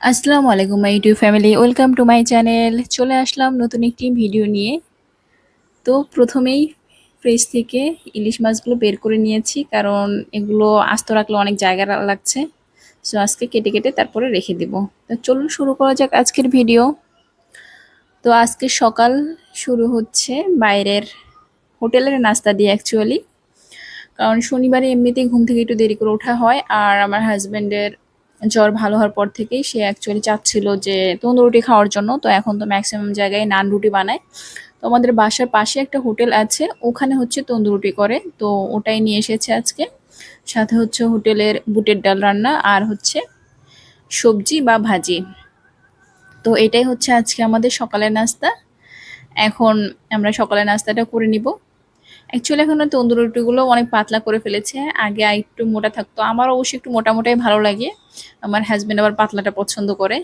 আসসালামু আলাইকুম my YouTube family welcome to my channel চলে আসলাম নতুন একটি ভিডিও নিয়ে। তো প্রথমেই ফ্রিজ থেকে ইলিশ মাছগুলো বের করে নিয়েছি, কারণ এগুলো আস্ত রাখলে অনেক জায়গা লাগছে। সো আজকে কেটে কেটে তারপরে রেখে দিব। তো চলুন শুরু করা যাক আজকের ভিডিও তো আজকে সকাল শুরু হচ্ছে বাইরের হোটেলের নাস্তা দিয়ে অ্যাকচুয়ালি কারণ শনিবারে এমনিতেই ঘুম থেকে একটু দেরি করে ওঠা হয়, আর আমার হাজব্যান্ডের জ্বর ভালো হওয়ার পর থেকেই সে অ্যাকচুয়ালি চাচ্ছিল যে তন্দুর রুটি খাওয়ার জন্য। তো এখন তো ম্যাক্সিমাম জায়গায় নান রুটি বানায়। তো আমাদের বাসার পাশে একটা হোটেল আছে, ওখানে হচ্ছে তন্দুর রুটি করে। তো ওটাই নিয়ে এসেছে আজকে। সাথে হচ্ছে হোটেলের বুটের ডাল রান্না আর হচ্ছে সবজি বা ভাজি। তো এটাই হচ্ছে আজকে আমাদের সকালের নাস্তা। এখন আমরা সকালের নাস্তাটা করে নিব। অ্যাকচুয়ালি এখন তন্দুর রুটিগুলো অনেক পাতলা করে ফেলেছে। আগে একটু মোটা থাকতো। আমার অবশ্যই একটু মোটামোটাই ভালো লাগে। আমার হাজব্যান্ড আবার পাতলাটা পছন্দ করে।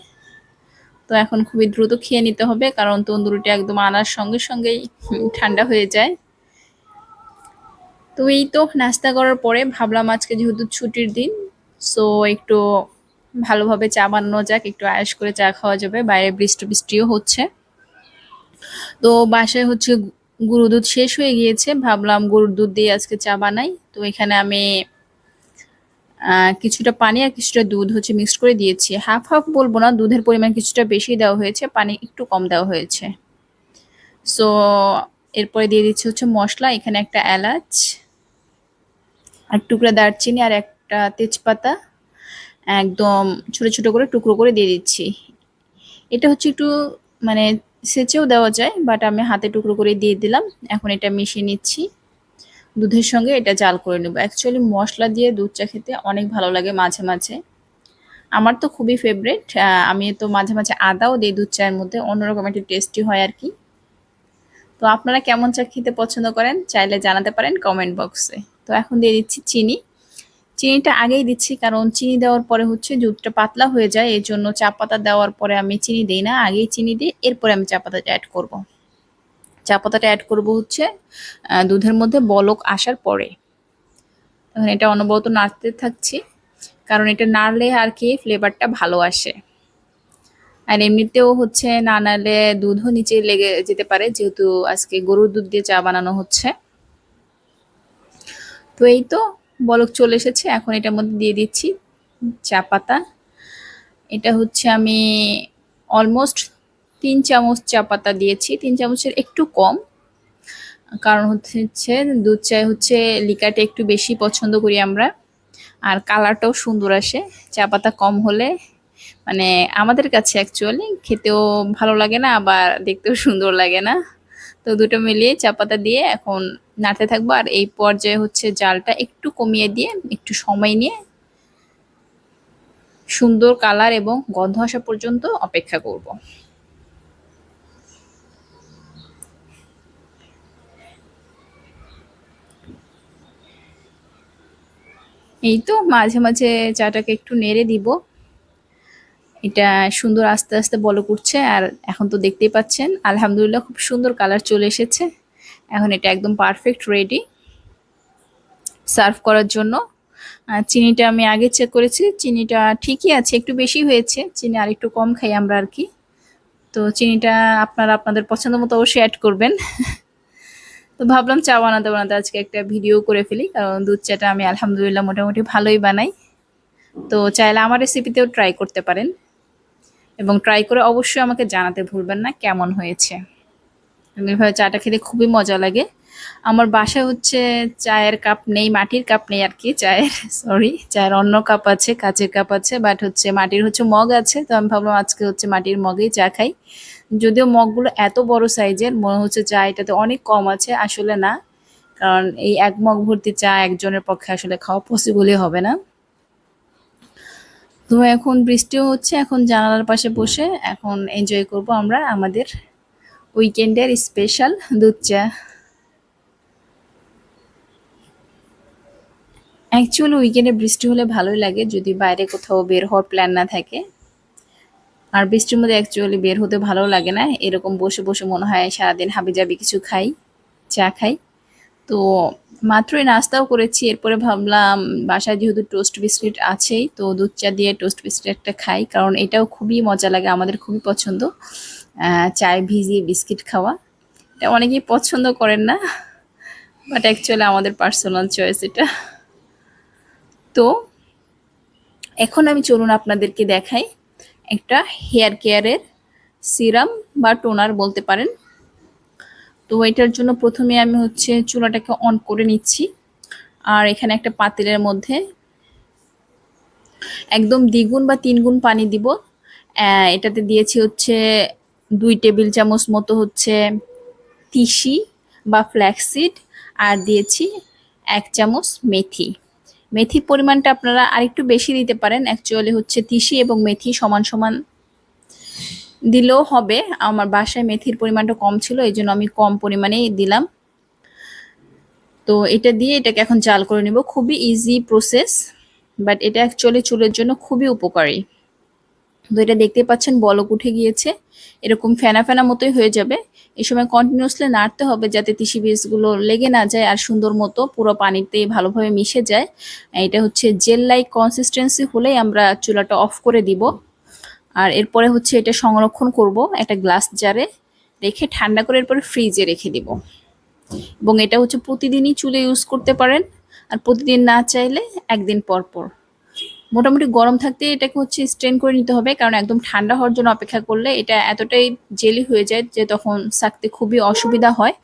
তো এখন খুবই দ্রুত খেয়ে নিতে হবে, কারণ তন্দুরিটা একদম আনার সঙ্গে সঙ্গেই ঠান্ডা হয়ে যায়। তো এই তো নাস্তা করার পরে ভাবলাম আজকে যেহেতু ছুটির দিন সো একটু ভালোভাবে চা বানানো যাক, একটু আয়াস করে চা খাওয়া যাবে। বাইরে বৃষ্টি বৃষ্টিও হচ্ছে। তো বাসায় হচ্ছে গরুর দুধ শেষ হয়ে গিয়েছে। ভাবলাম গরুর দুধ দিয়ে আজকে চা বানাই। তো এখানে আমি কিছুটা পানি আর কিছুটা দুধ হচ্ছে মিক্সড করে দিয়েছি। হাফ হাফ বলব না, দুধের পরিমাণ কিছুটা বেশি দেওয়া হয়েছে, পানি একটু কম দেওয়া হয়েছে। সো এরপরে দিয়ে দিচ্ছি হচ্ছে মশলা, এখানে একটা এলাচ, আর টুকরা দারচিনি আর একটা তেজপাতা। একদম ছোট ছোট করে টুকরো করে দিয়ে দিচ্ছি। এটা হচ্ছে একটু মানে সেচেও দেওয়া যায় বাট আমি হাতে টুকরো করে দিয়ে দিলাম। এখন এটা মিশিয়ে নিচ্ছি। দুধের সঙ্গে এটা জাল করে নেব। অ্যাকচুয়ালি মশলা দিয়ে দুধ চা খেতে অনেক ভালো লাগে মাঝে মাঝে। আমার তো খুবই ফেভারেট আমি তো মাঝে মাঝে আদাও দিই দুধ চায়ের মধ্যে, অন্যরকম একটা টেস্টি হয় আর কি। তো আপনারা কেমন চা খেতে পছন্দ করেন, চাইলে জানাতে পারেন কমেন্ট বক্সে তো এখন দিয়ে দিচ্ছি চিনি। চিনিটা আগেই দিচ্ছি, কারণ চিনি দেওয়ার পরে হচ্ছে দুধটা পাতলা হয়ে যায়, এর জন্য চা পাতা দেওয়ার পরে আমি চিনি দিই না, আগেই চিনি দিই, এরপরে আমি চা পাতাটা অ্যাড করব। চা পাতাটা অ্যাড করব হচ্ছে দুধের মধ্যে বলক আসার পরে। এখন এটা অনবরত নাড়তে থাকছি, কারণ এটা নাড়লে আর কি ফ্লেভারটা ভালো আসে। আর এমনিতেও হচ্ছে না নাড়লে দুধও নিচে লেগে যেতে পারে, যেহেতু আজকে গরুর দুধ দিয়ে চা বানানো হচ্ছে। তো এই তো বলক চলে এসেছে। এখন এটার মধ্যে দিয়ে দিচ্ছি চা পাতা। এটা হচ্ছে আমি অলমোস্ট তিন চামচ চা পাতা দিয়েছি। তিন চামচের একটু কম। কারণ হচ্ছে দুধ চায় হচ্ছে লিকাটা একটু বেশি পছন্দ করি আমরা। আর কালারটাও সুন্দর আসে। চা পাতা কম হলে মানে আমাদের কাছে অ্যাকচুয়ালি খেতেও ভালো লাগে না, আবার দেখতেও সুন্দর লাগে না। তো দুটো মিলিয়ে চা পাতা দিয়ে এখন নাড়তে থাকব। আর এই পর্যায়ে হচ্ছে জালটা একটু কমিয়ে দিয়ে একটু সময় নিয়ে সুন্দর কালার এবং গন্ধ আসা পর্যন্ত অপেক্ষা করব। এই তো মাঝে মাঝে চাটাকে একটু নেড়ে দিব। এটা সুন্দর আস্তে আস্তে বলো করছে আর এখন তো দেখতেই পাচ্ছেন, আলহামদুলিল্লাহ খুব সুন্দর কালার চলে এসেছে। এখন এটা একদম পারফেক্ট রেডি সার্ভ করার জন্য। চিনিটা আমি আগে চেক করেছি, চিনিটা ঠিকই আছে, একটু বেশি হয়েছে, চিনি আর একটু কম খাই আমরা আর কি। তো চিনিটা আপনারা আপনাদের পছন্দ মতো অবশ্যই অ্যাড করবেন। তো ভাবলাম চা বানাতে বানাতে আজকে একটা ভিডিও করে ফেলি, কারণ দুধ চাটা আমি আলহামদুলিল্লাহ মোটামুটি ভালোই বানাই। তো চাইলে আমার রেসিপিতেও ট্রাই করতে পারেন। এবং ট্রাই করে অবশ্যই আমাকে জানাতে ভুলবেন না কেমন হয়েছে। এভাবে চাটা খেতে খুবই মজা লাগে। আমার বাসায় হচ্ছে চায়ের কাপ নেই, মাটির কাপ নেই আর কি, চায়ের সরি চায়ের অন্য কাপ আছে, কাচের কাপ আছে বাট হচ্ছে মাটির হচ্ছে মগ আছে, তো আমি ভাবলাম আজকে হচ্ছে মাটির মগেই চা খাই। যদিও মগগুলো এত বড় সাইজের, মনে হচ্ছে চা এটাতে অনেক কম আছে, আসলে না, কারণ এই এক মগ ভর্তি চা একজনের পক্ষে আসলে খাওয়া পসিবলই হবে না। তো এখন বৃষ্টিও হচ্ছে, এখন জানালার পাশে বসে, এখন এনজয় করব আমরা আমাদের উইকেন্ডের স্পেশাল দুধ চা। অ্যাকচুয়ালি উইকেন্ডে বৃষ্টি হলে ভালোই লাগে, যদি বাইরে কোথাও বের হওয়ার প্ল্যান না থাকে। আর বৃষ্টির মধ্যে অ্যাকচুয়ালি বের হতে ভালো লাগে না, এরকম বসে বসে মনে হয় সারাদিন হাবি জাবি কিছু খাই, চা খাই। তো মাত্রই নাস্তাও করেছি, এরপরে ভাবলাম বাসায় যেহেতু টোস্ট বিস্কিট আছেই, তো দুধ চা দিয়ে টোস্ট বিস্কিট একটা খাই, কারণ এটাও খুবই মজা লাগে, আমাদের খুবই পছন্দ। চায় ভিজিয়ে বিস্কিট খাওয়া। এটা অনেকেই পছন্দ করেন না বাট অ্যাকচুয়ালি আমাদের পার্সোনাল চয়েস এটা। তো, এখন আমি চলুন আপনাদেরকে দেখাই একটা হেয়ার কেয়ারের সিরাম বা টোনার বলতে পারেন। তো এটার জন্য প্রথমে আমি হচ্ছে চুলাটাকে অন করে নিচ্ছি, আর এখানে একটা পাতিলের মধ্যে একদম দ্বিগুণ বা তিনগুণ পানি দিব। এটাতে দিয়েছি হচ্ছে দুই টেবিল চামচ মতো হচ্ছে তিসি বা ফ্ল্যাক্সিড আর দিয়েছি এক চামচ মেথি। মেথির পরিমাণটা আপনারা আরেকটু বেশি দিতে পারেন। অ্যাকচুয়ালি হচ্ছে তিসি এবং মেথি সমান সমান দিলেও হবে। আমার বাসায় মেথির পরিমাণটা কম ছিল এই জন্য আমি কম পরিমাণেই দিলাম। তো এটা দিয়ে এটাকে এখন জাল করে নিব। খুবই ইজি প্রসেস বাট এটা অ্যাকচুয়ালি চুলের জন্য খুবই উপকারী। তো এটা দেখতে পাচ্ছেন, বলক উঠে গিয়েছে। এরকম ফেনা ফেনা মতোই হয়ে যাবে। এই সময় কন্টিনিউসলি নাড়তে হবে যাতে তিসি বীজগুলো লেগে না যায় আর সুন্দর মতো পুরো পানিতে ভালোভাবে মিশে যায়। এটা হচ্ছে জেল লাইক কনসিস্টেন্সি হলেই আমরা চুলাটা অফ করে দিব। আর এরপরে হচ্ছে এটা সংরক্ষণ করব একটা গ্লাস জারে রেখে ঠান্ডা করে এরপরে ফ্রিজে রেখে দিব। এবং এটা হচ্ছে প্রতিদিনই চুলে ইউজ করতে পারেন। আর প্রতিদিন না চাইলে একদিন পর পর। মোটামুটি গরম থাকতে এটাকে হচ্ছে স্ট্রেন করে নিতে হবে, কারণ একদম ঠান্ডা হওয়ার জন্য অপেক্ষা করলে এটা এতটাই জেলি হয়ে যায় যে তখন সাকতে খুবই অসুবিধা হয়।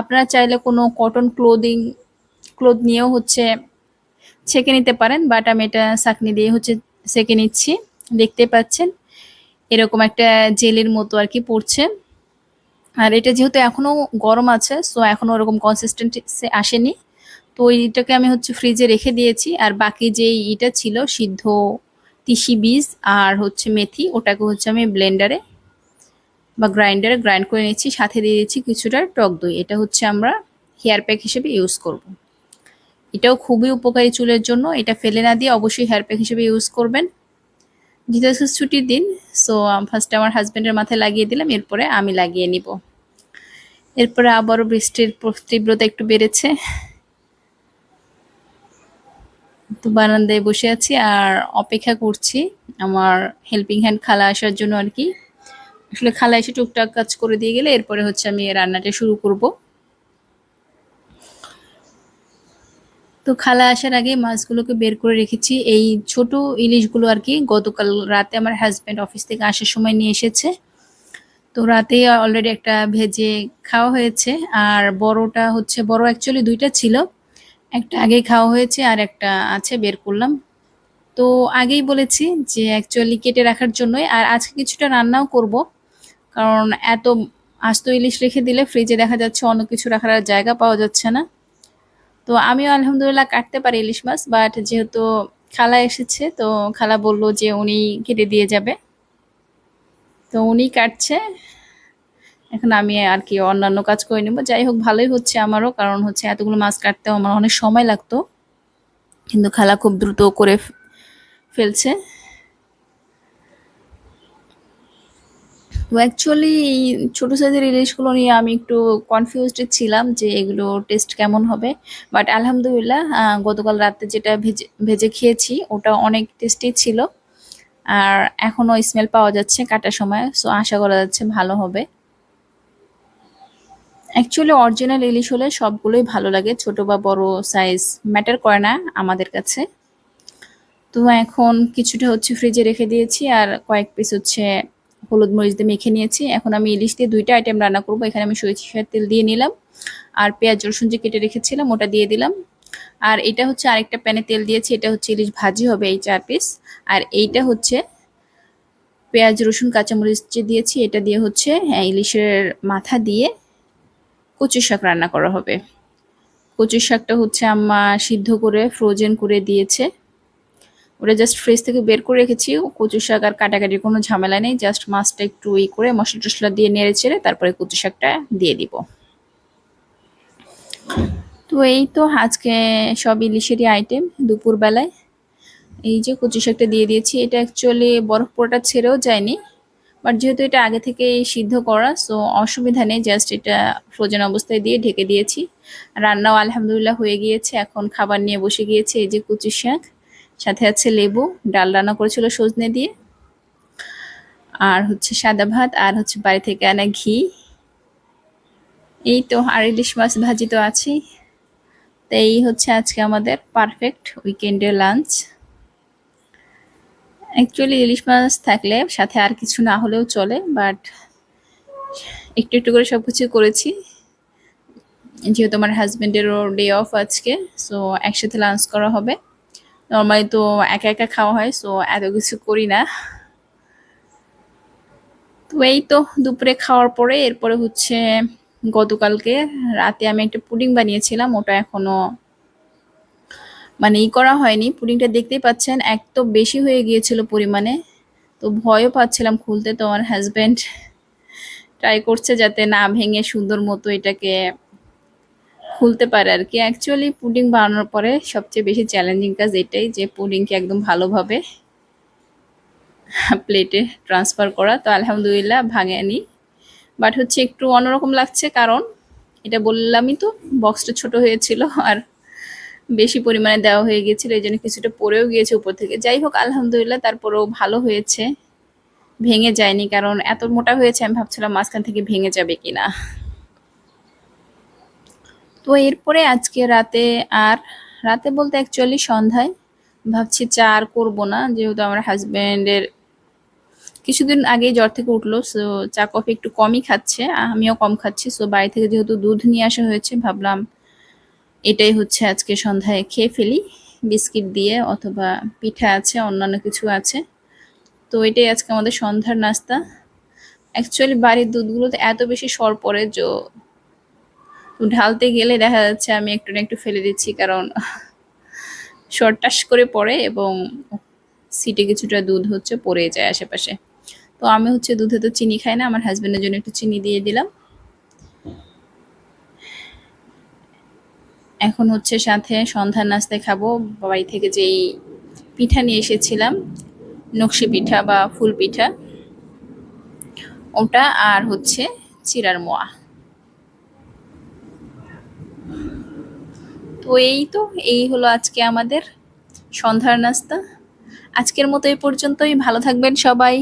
আপনারা চাইলে কোনো কটন ক্লোদিং ক্লোথ নিয়েও হচ্ছে ছেঁকে নিতে পারেন বাট আমি এটা সাকনি দিয়ে হচ্ছে সেঁকে নিচ্ছি। দেখতে পাচ্ছেন, এরকম একটা জেলের মতো আর কি পড়ছে। আর এটা যেহেতু এখনও গরম আছে সো এখনও ওরকম কনসিস্টেন্সি আসেনি। তো এইটাকে আমি হচ্ছে ফ্রিজে রেখে দিয়েছি, আর বাকি যে ইটা ছিল সিদ্ধ তিসি বীজ আর হচ্ছে মেথি, ওটাকে হচ্ছে আমি ব্লেন্ডারে বা গ্রাইন্ডারে গ্রাইন্ড করে নিচ্ছি, সাথে দিয়ে দিচ্ছি কিছুটা টক দই। এটা হচ্ছে আমরা হেয়ার প্যাক হিসেবে ইউজ করব। এটাও খুবই উপকারী চুলের জন্য, এটা ফেলে না দিয়ে অবশ্যই হেয়ার প্যাক হিসেবে ইউজ করবেন। যেহেতু ছুটির দিন সো ফার্স্টে আমার হাজব্যান্ডের মাথায় লাগিয়ে দিলাম, এরপরে আমি লাগিয়ে নিব। এরপরে আবারও বৃষ্টির তীব্রতা একটু বেড়েছে। তো বারান্দায় বসে আছি আর অপেক্ষা করছি আমার হেল্পিং হ্যান্ড খালা আসার জন্য আর কি। আসলে খালা এসে টুকটাক কাজ করে দিয়ে গেলে এরপরে হচ্ছে আমি রান্নাটা শুরু করব। তো খালা আসার আগে মাছগুলোকে বের করে রেখেছি। এই ছোট ইলিশগুলো আর কি গতকাল রাতে আমার হাজব্যান্ড অফিস থেকে আসার সময় নিয়ে এসেছে। তো রাতে অলরেডি একটা ভেজে খাওয়া হয়েছে। আর বড়টা হচ্ছে, বড় অ্যাকচুয়ালি দুইটা ছিল। একটা আগেই খাওয়া হয়েছে আর একটা আছে, বের করলাম। তো আগেই বলেছি যে অ্যাকচুয়ালি কেটে রাখার জন্যই আর আজকে কিছুটা রান্নাও করব, কারণ এত আস্ত ইলিশ রেখে দিলে ফ্রিজে দেখা যাচ্ছে অন্য কিছু রাখার আর জায়গা পাওয়া যাচ্ছে না। তো আমিও আলহামদুলিল্লাহ কাটতে পারি ইলিশ মাছ বাট যেহেতু খালা এসেছে, তো খালা বলল যে উনি কেটে দিয়ে যাবে। তো উনি কাটছে এখন আমি আর কি অন্যান্য কাজ করে নেব। যাই হোক, ভালোই হচ্ছে আমারও, কারণ হচ্ছে এতগুলো মাছ কাটতেও আমার অনেক সময় লাগতো। কিন্তু খালা খুব দ্রুত করে ফেলছে। অ্যাকচুয়ালি এই ছোটো সাইজের ইলিশগুলো নিয়ে আমি একটু কনফিউজড ছিলাম যে এগুলো টেস্ট কেমন হবে। বাট আলহামদুলিল্লাহ গতকাল রাতে যেটা ভেজে ভেজে খেয়েছি, ওটা অনেক টেস্টি ছিল। আর এখনও স্মেল পাওয়া যাচ্ছে কাটার সময় সো আশা করা যাচ্ছে ভালো হবে। অ্যাকচুয়ালি অরিজিনাল ইলিশ হলে সবগুলোই ভালো লাগে। ছোট বা বড় সাইজ ম্যাটার করে না আমাদের কাছে। তো এখন কিছুটা হচ্ছে ফ্রিজে রেখে দিয়েছি আর কয়েক পিস হচ্ছে হলুদ মরিচ দিয়ে মেখে নিয়েছি। এখন আমি ইলিশ দিয়ে দুইটা আইটেম রান্না করব। এখানে আমি সরিষার তেল দিয়ে নিলাম আর পেঁয়াজ রসুন যে কেটে রেখেছিলাম ওটা দিয়ে দিলাম। আর এটা হচ্ছে আরেকটা প্যানে তেল দিয়েছি। এটা হচ্ছে ইলিশ ভাজি হবে এই চার পিস আর এইটা হচ্ছে পেঁয়াজ রসুন কাঁচামরিচ যে দিয়েছি এটা দিয়ে হচ্ছে হ্যাঁ, ইলিশের মাথা দিয়ে কচু শাক রান্না করা হবে। কচু শাকটা হচ্ছে আম্মা সিদ্ধ করে ফ্রোজেন করে দিয়েছে। ওটা জাস্ট ফ্রিজ থেকে বের করে রেখেছি। কচু শাক আর কাটাকাটির কোনো ঝামেলা নেই জাস্ট মাছটা একটু ই করে মশলা টশলা দিয়ে নেড়ে চেড়ে তারপরে কচু শাকটা দিয়ে দিব। তো এই তো আজকে সব ইলিশেরই আইটেম দুপুরবেলায়। এই যে কচু শাকটা দিয়ে দিয়েছি, এটা অ্যাকচুয়ালি বরফ পোড়াটা ছেড়েও যায়নি। বাট যেহেতু এটা আগে থেকে সিদ্ধ করা সো অসুবিধা নেই জাস্ট এটা ফ্রোজেন অবস্থায় দিয়ে ঢেকে দিয়েছি। রান্নাও আলহামদুলিল্লাহ হয়ে গিয়েছে, এখন খাবার নিয়ে বসে গিয়েছে এই যে কুচি শাক, সাথে আছে লেবু, ডাল রান্না করেছিল সজনে দিয়ে। আর হচ্ছে সাদা ভাত, আর হচ্ছে বাড়ি থেকে আনা ঘি। এই তো আর ইলিশ মাছ ভাজি তো আছেই। তো এই হচ্ছে আজকে আমাদের পারফেক্ট উইকেন্ডের লাঞ্চ অ্যাকচুয়ালি ইলিশ মাছ থাকলে সাথে আর কিছু না হলেও চলে বাট একটু একটু করে সব কিছু করেছি। যেহেতু আমার হাজব্যান্ডেরও ডে অফ আজকে সো একসাথে লাঞ্চ করা হবে। নর্মালি তো একা একা খাওয়া হয় সো এত কিছু করি না। তো এই তো দুপুরে খাওয়ার পরে, এরপরে হচ্ছে গতকালকে রাতে আমি একটা পুডিং বানিয়েছিলাম, ওটা এখনও মানে ই করা হয়নি। পুডিংটা দেখতেই পাচ্ছেন, এক তো বেশি হয়ে গিয়েছিল পরিমাণে। তো ভয়ও পাচ্ছিলাম খুলতে, তো আমার হাজব্যান্ড ট্রাই করছে যাতে না ভেঙে সুন্দর মতো এটাকে খুলতে পারে আর কি। অ্যাকচুয়ালি পুডিং বানানোর পরে সবচেয়ে বেশি চ্যালেঞ্জিং কাজ এটাই যে পুডিংকে একদম ভালোভাবে প্লেটে ট্রান্সফার করা। তো আলহামদুলিল্লাহ ভাঙেনি। বাট হচ্ছে একটু অন্যরকম লাগছে কারণ, এটা বললামই তো বক্সটা ছোট হয়েছিল আর বেশি পরিমাণে দেওয়া হয়ে গিয়েছিল, এই জন্য কিছুটা পড়েও গিয়েছে উপর থেকে। যাই হোক, আলহামদুলিল্লাহ, তারপরেও ভালো হয়েছে। ভেঙে যায়নি, কারণ এত মোটা হয়েছে, আমি ভাবছিলাম মাঝখান থেকে ভেঙে যাবে কিনা। তো এরপরে আজকে রাতে আর, রাতে বলতে অ্যাকচুয়ালি সন্ধ্যায় ভাবছি চা আর করব না, যেহেতু আমার হাজব্যান্ডের কিছুদিন আগেই জ্বর থেকে উঠল সো চা কফি একটু কমই খাচ্ছে, আমিও কম খাচ্ছি সো বাড়ি থেকে যেহেতু দুধ নিয়ে আসা হয়েছে, ভাবলাম এটাই হচ্ছে আজকে সন্ধ্যায় খেয়ে ফেলি। বিস্কিট দিয়ে অথবা পিঠা আছে, অন্যান্য কিছু আছে। তো এটাই আজকে আমাদের সন্ধ্যার নাস্তা। অ্যাকচুয়ালি বাড়ির দুধগুলোতে এত বেশি সর পড়ে যে ঢালতে গেলে দেখা যাচ্ছে আমি একটু না একটু ফেলে দিচ্ছি কারণ শর্টাস করে পড়ে এবং সিটে কিছুটা দুধ হচ্ছে পড়ে যায় আশেপাশে। তো আমি হচ্ছে দুধে তো চিনি খাই না, আমার হাজব্যান্ডের জন্য একটু চিনি দিয়ে দিলাম। এখন হচ্ছে সাথে সন্ধ্যার নাস্তায় খাব। বাড়ি থেকে যেই পিঠা নিয়ে এসেছিলাম, নকশি পিঠা বা ফুল পিঠা, ওটা আর হচ্ছে চিরার মোয়া। তো এই তো, এই হলো আজকে আমাদের সন্ধ্যার নাস্তা। আজকের মতো এই পর্যন্তই, ভালো থাকবেন সবাই।